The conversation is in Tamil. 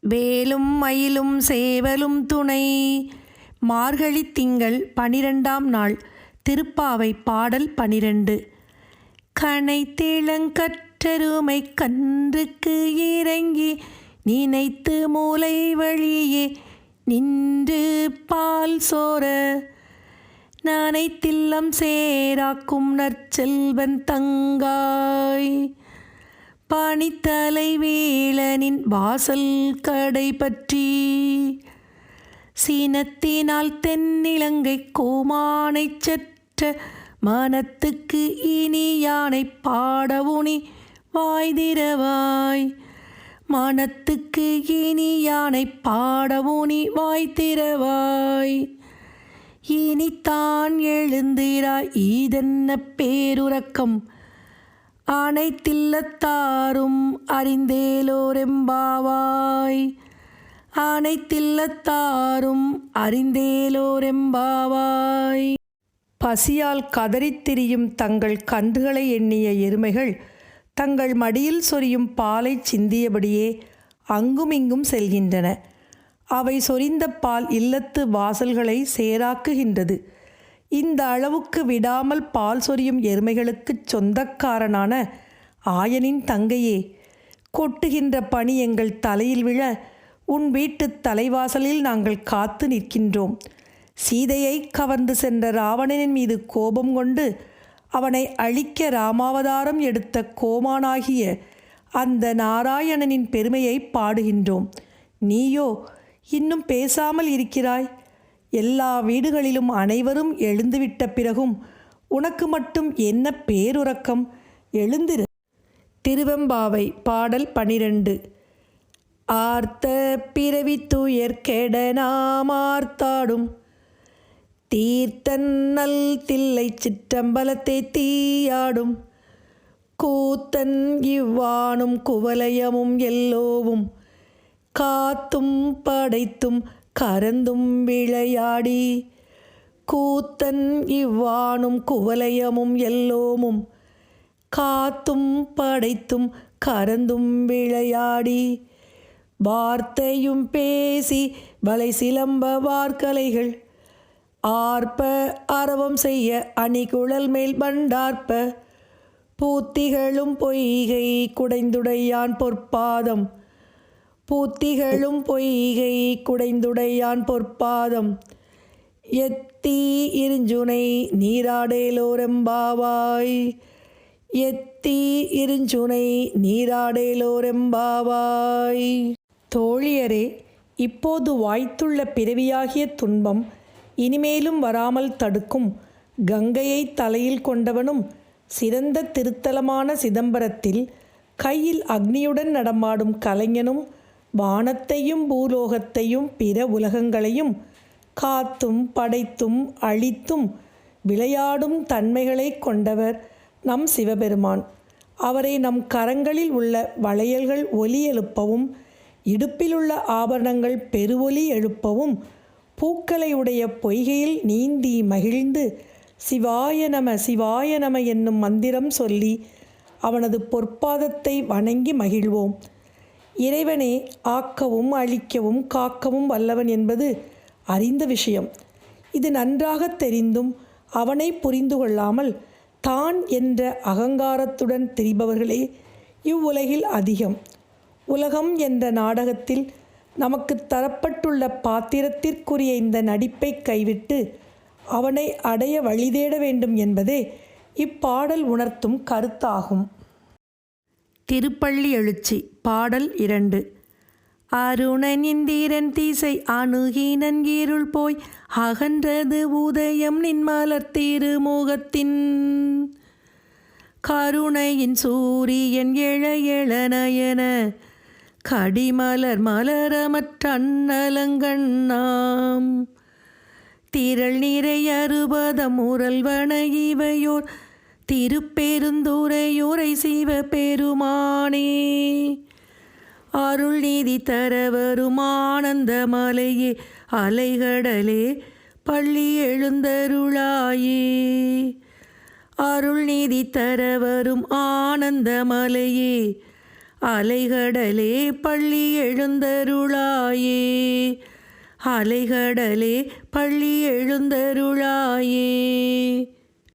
வேலும் மயிலும் சேவலும் துணை. மார்கழி திங்கள் பனிரெண்டாம் நாள் திருப்பாவை பாடல் பனிரெண்டு. கனை தேளங்கற்றருமை கன்றுக்கு இறங்கி நினைத்து மூலை வழியே நின்று பால் சோர நனைத்தில்லம் சேராக்கும் நற்செல்வன் தங்காய். பனித்தலை வேளனின் வாசல் கடை பற்றி. சீனத்தினால் தென்னிலங்கை கோமானை செற்ற மனத்துக்கு இனி யானை பாடவுனி வாய்திரவாய். மனத்துக்கு இனி யானை பாடவுனி வாய்த்திரவாய் இனித்தான் எழுந்திராய் ஈதென்ன பேருறக்கம்? அனைத்தில்லத்தாரும் அறிந்தேலோரெம்பாவாய் அனைத்தில்லத்தாரும் அறிந்தேலோரெம்பாவாய் பசியால் கதறித் திரியும் தங்கள் கன்றுகளை எண்ணிய எருமைகள் தங்கள் மடியில் சொரியும் பாலை சிந்தியபடியே அங்குமிங்கும் செல்கின்றன. அவை சொரிந்த பால் இல்லத்து வாசல்களை சேராக்குகின்றது. இந்த அளவுக்கு விடாமல் பால் சொரியும் எருமைகளுக்குச் சொந்தக்காரனான ஆயனின் தங்கையே கொட்டுகின்ற பனி எங்கள் தலையில் விழ உன் வீட்டுத் தலைவாசலில் நாங்கள் காத்து நிற்கின்றோம். சீதையை கவர்ந்து சென்ற ராவணனின் மீது கோபம் கொண்டு அவனை அழிக்க ராமாவதாரம் எடுத்த கோமானாகிய அந்த நாராயணனின் பெருமையை பாடுகின்றோம். நீயோ இன்னும் பேசாமல் இருக்கிறாய்? எல்லா வீடுகளிலும் அனைவரும் எழுந்துவிட்ட பிறகும் உனக்கு மட்டும் என்ன பேருறக்கம்? எழுந்திரு. திருவெம்பாவை பாடல் பனிரெண்டு. ஆர்த்த பிறவி துயர் நாம் ஆர்த்தாடும். தீர்த்தன் நல் தில்லை சிற்றம்பலத்தை தீயாடும். கூத்தன் இவ்வானும் குவலயமும் எல்லோவும். காத்தும் படைத்தும் கரந்தும் விளையாடி. கூத்தன் இவ்வானும் குவலயமும் எல்லோமும் காத்தும் படைத்தும் கரந்தும் விளையாடி. வார்த்தையும் பேசி வலை சிலம்ப வார்க்கலைகள் ஆர்ப்ப அரவம் செய்ய அணிகுழல் மேல் பண்டார்ப்ப பூத்திகளும் பொய்கை குடைந்துடையான் பொற்பாதம் பூத்திகளும் பொய்கை குடைந்துடையான் பொற்பாதம். எத்தி இருஞ்சுனை நீராடேலோரெம்பாவாய். எத்தி இருஞ்சுனை நீராடேலோரெம்பாவாய். தோழியரே இப்போது வாய்த்துள்ள பிறவியாகிய துன்பம் இனிமேலும் வராமல் தடுக்கும் கங்கையை தலையில் கொண்டவனும் சிறந்த திருத்தலமான சிதம்பரத்தில் கையில் அக்னியுடன் நடமாடும் கலைஞனும் வானத்தையும் பூலோகத்தையும் பிற உலகங்களையும் காத்தும் படைத்தும் அழித்தும் விளையாடும் தன்மைகளை கொண்டவர் நம் சிவபெருமான். அவரை நம் கரங்களில் உள்ள வளையல்கள் ஒலி எழுப்பவும் இடுப்பிலுள்ள ஆபரணங்கள் பெருவொலி எழுப்பவும் பூக்களை உடைய பொய்கையில் நீந்தி மகிழ்ந்து சிவாய நம சிவாய நம என்னும் மந்திரம் சொல்லி அவனது பொற்பாதத்தை வணங்கி மகிழ்வோம். இறைவனே ஆக்கவும் அழிக்கவும் காக்கவும் வல்லவன் என்பது அறிந்த விஷயம். இது நன்றாக தெரிந்தும் அவனை புரிந்து கொள்ளாமல் தான் என்ற அகங்காரத்துடன் திரிபவர்களே இவ்வுலகில் அதிகம். உலகம் என்ற நாடகத்தில் நமக்கு தரப்பட்டுள்ள பாத்திரத்திற்குரிய இந்த நடிப்பை கைவிட்டு அவனை அடைய வழிதேட வேண்டும் என்பதே இப்பாடல் உணர்த்தும் கருத்தாகும். திருப்பள்ளி எழுச்சி பாடல் இரண்டு. அருணன் இந்திரன் தீசை அணுகினன் கீருள் போய் அகன்றது உதயம் நின்மலர் திருமுகத்தின். கருணையின் சூரியன் எழ எழநயன கடிமலர் மலரமற்றன்னலங்கண்ணாம் திரள் நிறை அறுபதம் முரல்வன இவையோர் திருப்பெருந்துரையுரை சிவ பெருமானே. அருள் நீதி தர வரும் ஆனந்த மலையே அலைகடலே பள்ளி எழுந்தருளாயே. அருள் நீதி தர வரும் ஆனந்த மலையே அலைகடலே பள்ளி எழுந்தருளாயே. அலைகடலே பள்ளி எழுந்தருளாயே.